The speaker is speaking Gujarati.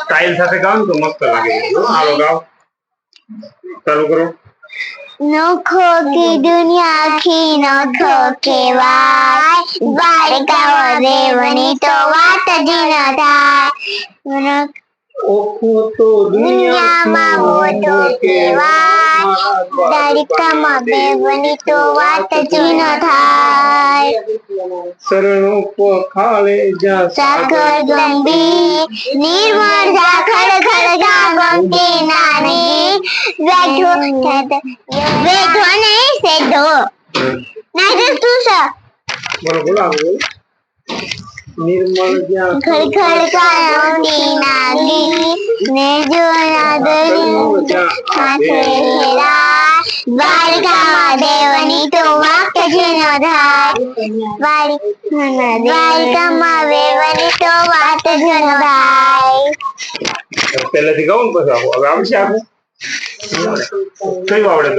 સ્ટાઇલ સાથે ગાવ તો મસ્ત લાગે. હાલો ગાવ ચાલુ કરો. નોખો કે દુનિયા આખી નોખો કેવાય દ્વારકા દેવની તો વાત જ ન થાય. ઓખો તો દુનિયામાં મોટો કહેવાય. દ્વારકામાં દેવની તો વાત જ ન થાય. શરણો પખાળે જા સાગર ગંભીર નિર્મળ સાખર ખડગા ગમતી નાની બેઠો બેઠો નહીં સેઠો નહીં તો છે બોલો બોલો આગળ બોલો. નિર્મળ જ્યાં ખડખડ કાંડી નાની ને જો નાગરી સાથે હેરા વાક જ ન થાય દ્વારી- દ્વારકામાં દેવની તો વાત જ ન થાય. પહેલેથી ગાવું ને પછી હવે આવડશે આખું કયું આવડે